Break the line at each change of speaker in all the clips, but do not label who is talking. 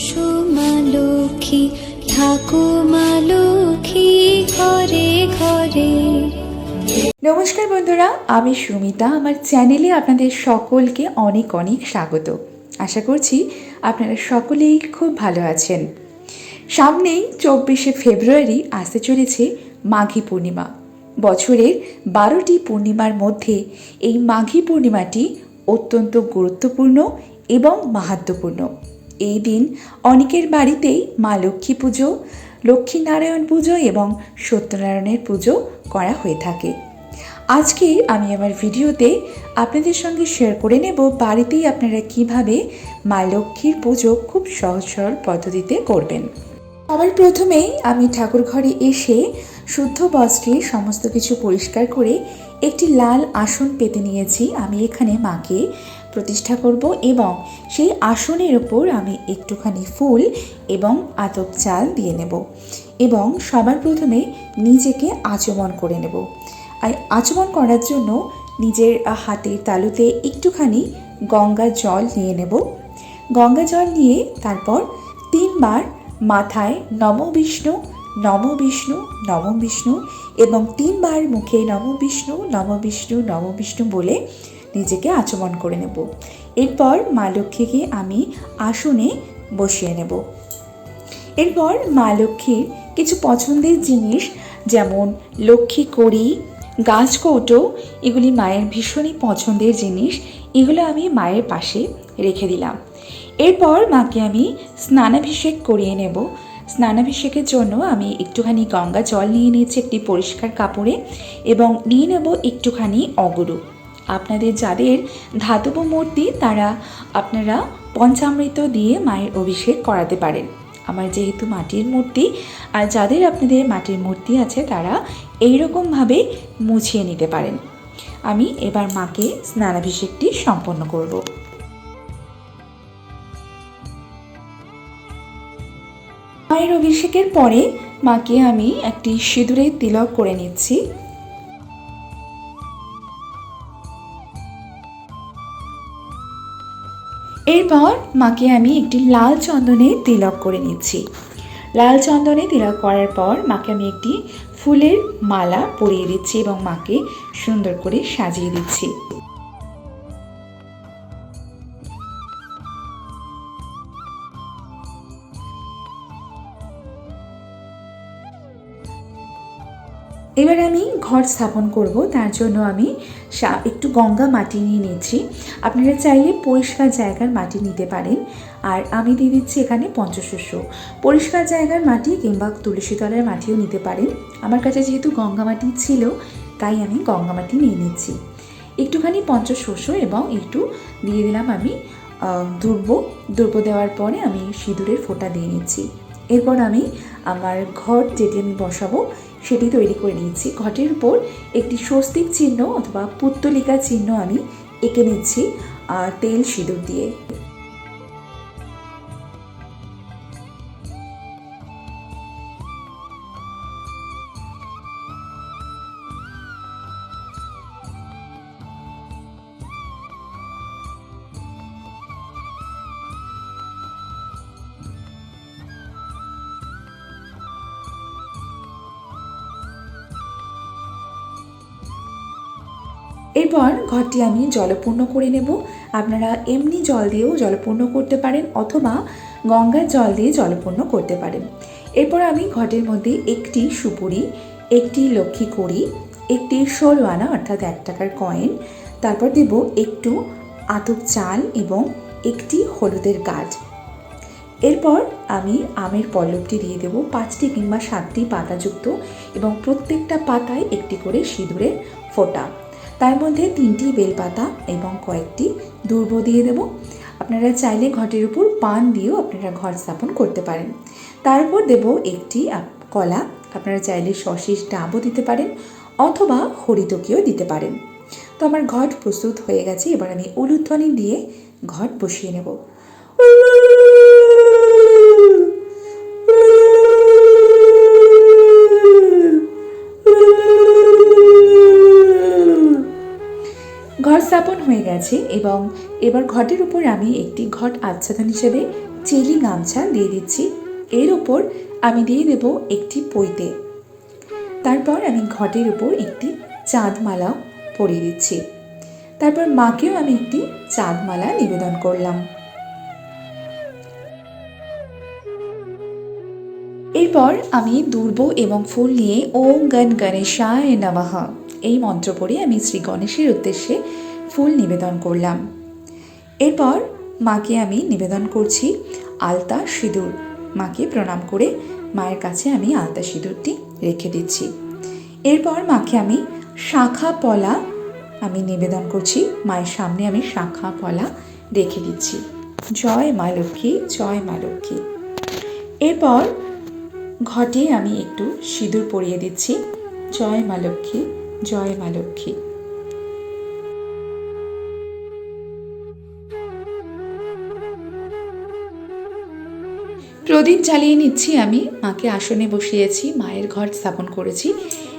মা লক্ষ্মী লক্ষ্মী ঘরে ঘরে।
নমস্কার বন্ধুরা, আমি সুমিতা। আমার চ্যানেলে আপনাদের সকলকে অনেক অনেক স্বাগত। আশা করছি আপনারা সকলেই খুব ভালো আছেন। সামনেই চব্বিশে ফেব্রুয়ারি আসতে চলেছে মাঘী পূর্ণিমা। বছরের বারোটি পূর্ণিমার মধ্যে এই মাঘী পূর্ণিমাটি অত্যন্ত গুরুত্বপূর্ণ এবং মাহাত্ম্যপূর্ণ। এই দিন অনেকের বাড়িতেই মা লক্ষ্মী পুজো, লক্ষ্মীনারায়ণ পুজো এবং সত্যনারায়ণের পুজো করা হয়ে থাকে। আজকে আমি আমার ভিডিওতে আপনাদের সঙ্গে শেয়ার করে নেব বাড়িতেই আপনারা কীভাবে মা লক্ষ্মীর পুজো খুব সহজ সরল পদ্ধতিতে করবেন। সবার প্রথমেই আমি ঠাকুর ঘরে এসে শুদ্ধ বস্ত্রে সমস্ত কিছু পরিষ্কার করে একটি লাল আসন পেতে নিয়েছি। আমি এখানে মাকে প্রতিষ্ঠা করব এবং সেই আসনের ওপর আমি একটুখানি ফুল এবং আতপ চাল দিয়ে নেব এবং সবার প্রথমে নিজেকে আচমন করে নেব। আর আচমন করার জন্য নিজের হাতের তালুতে একটুখানি গঙ্গা জল নিয়ে নেব। গঙ্গা জল নিয়ে তারপর তিনবার মাথায় নম বিষ্ণু নম বিষ্ণু নম বিষ্ণু এবং তিনবার মুখে নম বিষ্ণু নম বিষ্ণু নম বিষ্ণু বলে নিজেকে আচমন করে নেব। এরপর মা লক্ষ্মীকে আমি আসনে বসিয়ে নেব। এরপর মা লক্ষ্মীর কিছু পছন্দের জিনিস, যেমন লক্ষ্মী কড়ি, গাছ কৌটো, এগুলি মায়ের ভীষণই পছন্দের জিনিস, এগুলো আমি মায়ের পাশে রেখে দিলাম। এরপর মাকে আমি স্নানাভিষেক করিয়ে নেব। স্নানাভিষেকের জন্য আমি একটুখানি গঙ্গা জল নিয়ে নিয়েছি একটি পরিষ্কার কাপড়ে এবং নিয়ে নেব একটুখানি অগরু। আপনাদের যাদের ধাতব মূর্তি তারা আপনারা পঞ্চামৃত দিয়ে মায়ের অভিষেক করাতে পারেন। আমার যেহেতু মাটির মূর্তি, আর যাদের আপনাদের মাটির মূর্তি আছে তারা এই রকমভাবে মুছিয়ে নিতে পারেন। আমি এবার মাকে স্নানাভিষেকটি সম্পন্ন করব। মায়ের অভিষেকের পরে মাকে আমি একটি সিঁদুরের তিলক করে নিচ্ছি। এরপর মাকে আমি একটি লাল চন্দনের তিলক করে নিচ্ছি। লাল চন্দনে তিলক করার পর মাকে আমি একটি ফুলের মালা পরিয়ে দিচ্ছি এবং মাকে সুন্দর করে সাজিয়ে দিচ্ছি। এবার আমি ঘর স্থাপন করব, তার জন্য আমি একটু গঙ্গা মাটি নিয়ে নিচ্ছি। আপনারা চাইলে পরিষ্কার জায়গার মাটি নিতে পারেন। আর আমি দিয়ে দিচ্ছি এখানে পঞ্চশস্য পরিষ্কার জায়গার মাটি কিংবা তুলসী তলার মাটিও নিতে পারেন। আমার কাছে যেহেতু গঙ্গা মাটি ছিল, তাই আমি গঙ্গা মাটি নিয়ে নিচ্ছি। একটুখানি পঞ্চশস্য এবং একটু দিয়ে দিলাম আমি দুর্ব। দুর্ব দেওয়ার পরে আমি সিঁদুরের ফোঁটা দিয়ে নিচ্ছি। এরপর আমি আমার ঘর যেটি আমি বসাবো সেটি তৈরি করে নিয়েছি। ঘটের উপর একটি স্বস্তিক চিহ্ন অথবা পুত্তলিকা চিহ্ন আমি এঁকে নিচ্ছি, আর তেল সিঁদুর দিয়ে। এরপর ঘরটি আমি জলপূর্ণ করে নেব। আপনারা এমনি জল দিয়েও জলপূর্ণ করতে পারেন অথবা গঙ্গার জল দিয়ে জলপূর্ণ করতে পারেন। এরপর আমি ঘটের মধ্যে একটি সুপুরি, একটি লক্ষ্মী কড়ি, একটি ষোলো আনা অর্থাৎ এক টাকার কয়েন, তারপর দেব একটু আতপ চাল এবং একটি হলুদের গাছ। এরপর আমি আমের পল্লবটি দিয়ে দেবো পাঁচটি কিংবা সাতটি পাতাযুক্ত এবং প্রত্যেকটা পাতায় একটি করে সিঁদুরের ফোঁটা। তার মধ্যে তিনটি বেলপাতা এবং কয়েকটি দুর্ব দিয়ে দেব। আপনারা চাইলে ঘটের উপর পান দিয়েও আপনারা ঘর স্থাপন করতে পারেন। তারপর দেব একটি কলা। আপনারা চাইলে সশিস ডাবও দিতে পারেন অথবা হরিতকিও দিতে পারেন। তো আমার ঘট প্রস্তুত হয়ে গেছে। এবার আমি উলুধ্বনি দিয়ে ঘট বসিয়ে নেব। হয়ে গেছে এবং এবার ঘটের উপর আমি একটি ঘট আচ্ছাদন হিসেবে চেলি গামছা দিয়ে দিচ্ছি। এর ওপর আমি দিয়ে দেব একটি পৈতে তারপর আমি ঘটের উপর একটি চাঁদমালাও পরিয়ে দিচ্ছি। তারপর মাকেও আমি একটি চাঁদমালা নিবেদন করলাম। এরপর আমি দুর্ব এবং ফুল নিয়ে ওম গণ গণেশায় নমঃ। এই মন্ত্র পড়ে আমি শ্রী গণেশের উদ্দেশ্যে ফুল নিবেদন করলাম। এরপর মাকে আমি নিবেদন করছি আলতা সিঁদুর। মাকে প্রণাম করে মায়ের কাছে আমি আলতা সিঁদুরটি রেখে দিচ্ছি। এরপর মাকে আমি শাখা পলা আমি নিবেদন করছি। মায়ের সামনে আমি শাখা পলা রেখে দিচ্ছি। জয় মা লক্ষ্মী, জয় মা লক্ষ্মী। এরপর ঘটে আমি একটু সিঁদুর পরিয়ে দিচ্ছি। জয় মা লক্ষ্মী, জয় মা লক্ষ্মী। প্রদীপ জ্বালিয়ে নিচ্ছি আমি। মাকে আসনে বসিয়েছি, মায়ের ঘর স্থাপন করেছি।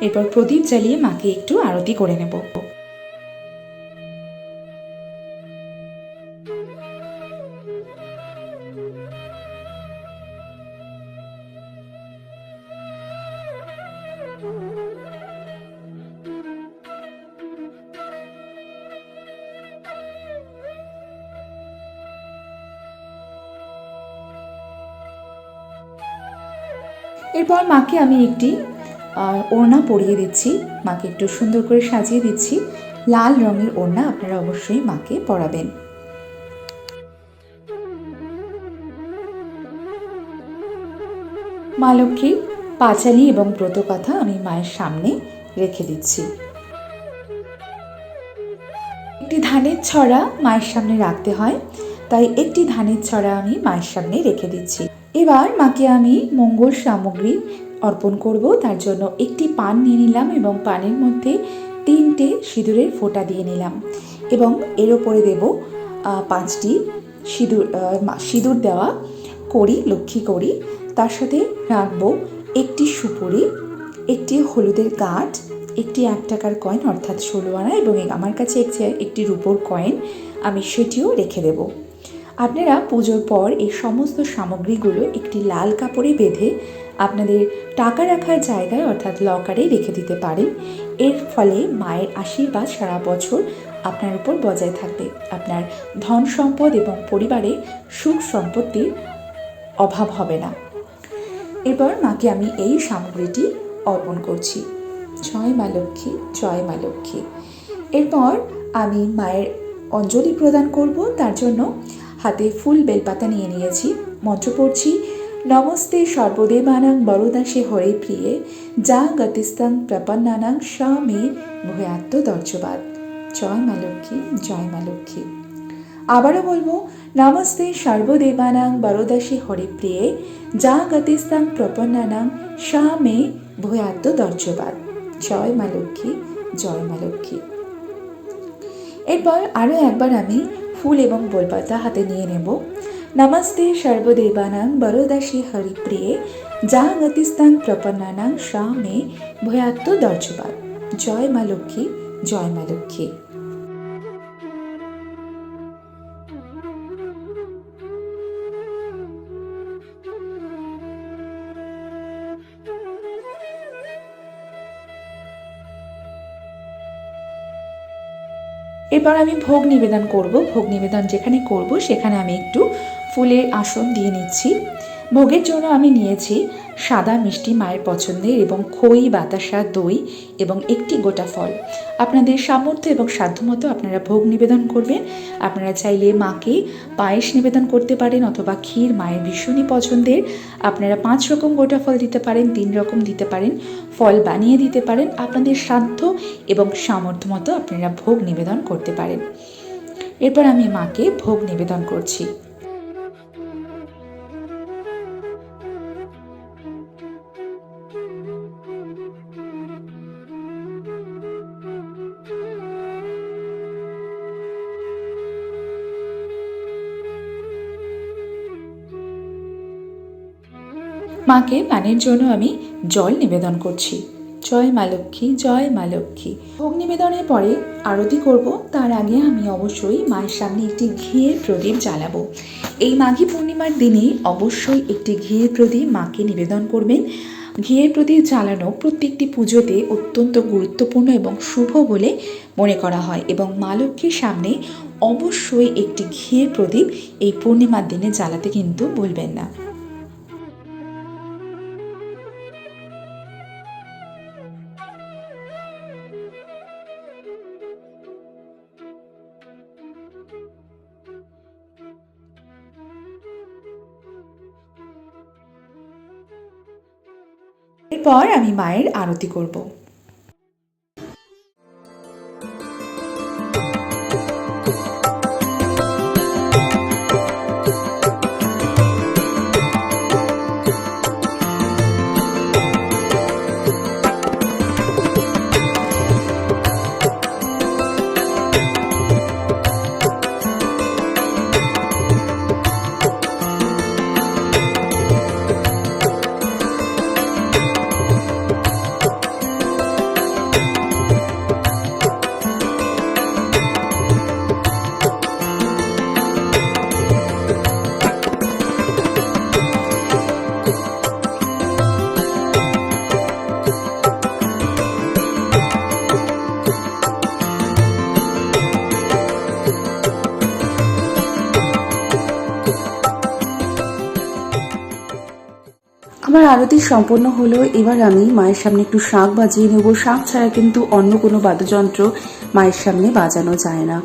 এরপর প্রদীপ জ্বালিয়ে মাকে একটু আরতি করে নেব। এরপর মাকে আমি একটি ওড়না পরিয়ে দিচ্ছি। মাকে একটু সুন্দর করে সাজিয়ে দিচ্ছি। লাল রঙের ওড়না আপনারা অবশ্যই মাকে পরাবেন। মা লক্ষ্মীর পাঁচালি এবং ব্রতকথা আমি মায়ের সামনে রেখে দিচ্ছি। একটি ধানের ছড়া মায়ের সামনে রাখতে হয়। তাই একটি ধানের ছড়া আমি মায়ের সামনে রেখে দিচ্ছি। এবার মাকে আমি মঙ্গল সামগ্রী অর্পণ করব। তার জন্য একটি পান নিয়ে নিলাম এবং পানের মধ্যে তিনটে সিঁদুরের ফোঁটা দিয়ে নিলাম এবং এর ওপরে দেব পাঁচটি সিঁদুর সিঁদুর দেওয়া করি লক্ষ্মী করি তার সাথে রাখব একটি সুপুরি, একটি হলুদের গাঁট, একটি এক টাকার কয়েন অর্থাৎ ষোলো আনা এবং আমার কাছে একটি রূপোর কয়েন আমি সেটিও রেখে দেব। আপনারা পুজোর পর এই সমস্ত সামগ্রীগুলো একটি লাল কাপড়ে বেঁধে আপনাদের টাকা রাখার জায়গায় অর্থাৎ লকারে রেখে দিতে পারেন। এর ফলে মায়ের আশীর্বাদ সারা বছর আপনার উপর বজায় থাকবে। আপনার ধন সম্পদ এবং পরিবারে সুখ সম্পত্তির অভাব হবে না। এবার মাকে আমি এই সামগ্রীটি অর্পণ করছি। জয় মা লক্ষ্মী, জয় মা লক্ষ্মী। এরপর আমি মায়ের অঞ্জলি প্রদান করব। তার জন্য হাতে ফুল বেলপাতা নিয়ে নিয়েছি। মন্ত্র পড়ছি, নমস্তে সর্বদেবানাং বরদাসে হরে প্রিয়ে, যা গতিস্তং প্রপন্নানাং স মে ভূয়াত্ম দর্শবাদ জয় মা লক্ষ্মী, জয় মা লক্ষ্মী। আবারও বলব, নমস্তে সর্বদেবানাং বরদাসী হরিপ্রিয়ে যা গতিস্তাং প্রপন্নানাং সা মে ভূয়াত্ম দর্শবাদ জয় মা লক্ষ্মী, জয় মা লক্ষ্মী। এরপর আরও একবার আমি ফুল এবং বলপাতা হাতে নিয়ে নেব। নমস্তে সর্বদেবানাং বরদাসী হরিপ্রিয়ে, যা গতিস্তাং প্রপন্নানাং সা মে দর্জবাদ জয় মা লক্ষ্মী, জয় মা লক্ষ্মী। এরপর আমি ভোগ নিবেদন করব। ভোগ নিবেদন যেখানে করব, সেখানে আমি একটু ফুলের আসন দিয়ে নিচ্ছি। ভোগের জন্য আমি নিয়েছি সাদা মিষ্টি মায়ের পছন্দের এবং খই, বাতাসা, দই এবং একটি গোটা ফল। আপনাদের সামর্থ্য এবং সাধ্যমতো আপনারা ভোগ নিবেদন করবেন। আপনারা চাইলে মাকে পায়েস নিবেদন করতে পারেন অথবা ক্ষীর মায়ের ভীষণই পছন্দের। আপনারা পাঁচ রকম গোটা ফল দিতে পারেন, তিন রকম দিতে পারেন, ফল বানিয়ে দিতে পারেন। আপনাদের সাধ্য এবং সামর্থ্য মতো আপনারা ভোগ নিবেদন করতে পারেন। এরপর আমি মাকে ভোগ নিবেদন করছি। মাকে পানের জন্য আমি জল নিবেদন করছি। জয় মা লক্ষ্মী, জয় মা লক্ষ্মী। ভোগ নিবেদনের পরে আরতি করব। তার আগে আমি অবশ্যই মায়ের সামনে একটি ঘিয়ের প্রদীপ জ্বালাবো। এই মাঘী পূর্ণিমার দিনে অবশ্যই একটি ঘিয়ের প্রদীপ মাকে নিবেদন করবেন। ঘিয়ের প্রদীপ জ্বালানো প্রত্যেকটি পুজোতে অত্যন্ত গুরুত্বপূর্ণ এবং শুভ বলে মনে করা হয় এবং মা লক্ষ্মীর সামনে অবশ্যই একটি ঘিয়ের প্রদীপ এই পূর্ণিমার দিনে জ্বালাতে কিন্তু ভুলবেন না। এরপর আমি মায়ের আরতি করব।
আরতি সম্পন্ন হলো এবার আমি মায়ের সামনে একটু শাঁখ বাজিয়ে নেব। শাঁখ ছাড়া কিন্তু অন্য কোনো বাদ্যযন্ত্র মায়ের সামনে বাজানো যায় না।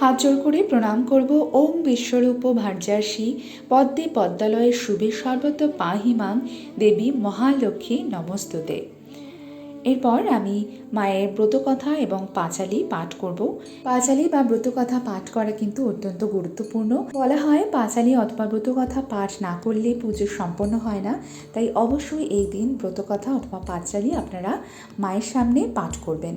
হাত জোর করে প্রণাম করব ওম বিশ্বরূপ ভার্যাসী। পদ্মে পদ্মালয়ে শুভে সর্বত পাহিমাং দেবী মহালক্ষ্মী নমস্তুতে। এরপর আমি মায়ের ব্রতকথা এবং পাঁচালি পাঠ করব। পাঁচালি বা ব্রতকথা পাঠ করা কিন্তু অত্যন্ত গুরুত্বপূর্ণ। বলা হয় পাঁচালি অথবা ব্রতকথা পাঠ না করলে পুজো সম্পন্ন হয় না। তাই অবশ্যই এই দিন ব্রতকথা অথবা পাঁচালি আপনারা মায়ের সামনে পাঠ করবেন।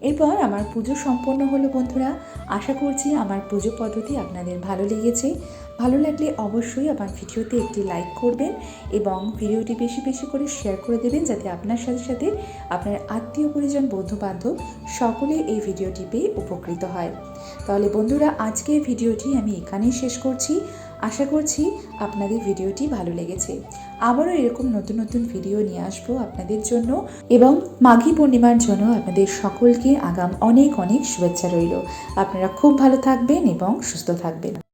এরপর আমার পুজো সম্পন্ন হলো বন্ধুরা। আশা করছি আমার পুজো পদ্ধতি আপনাদের ভালো লেগেছে। ভালো লাগলে অবশ্যই আমার ভিডিওতে একটি লাইক করবেন এবং ভিডিওটি বেশি বেশি করে শেয়ার করে দেবেন যাতে আপনার সাথে সাথে আপনার আত্মীয় পরিজন বন্ধু বান্ধব সকলে এই ভিডিওটি পেয়ে উপকৃত হয়। তাহলে বন্ধুরা, আজকের ভিডিওটি আমি এখানেই শেষ করছি। আশা করছি আপনাদের ভিডিওটি ভালো লেগেছে। আবারও এরকম নতুন নতুন ভিডিও নিয়ে আসব আপনাদের জন্য এবং মাঘী পূর্ণিমার জন্য আপনাদের সকলকে আগাম অনেক অনেক শুভেচ্ছা রইল। আপনারা খুব ভালো থাকবেন এবং সুস্থ থাকবেন।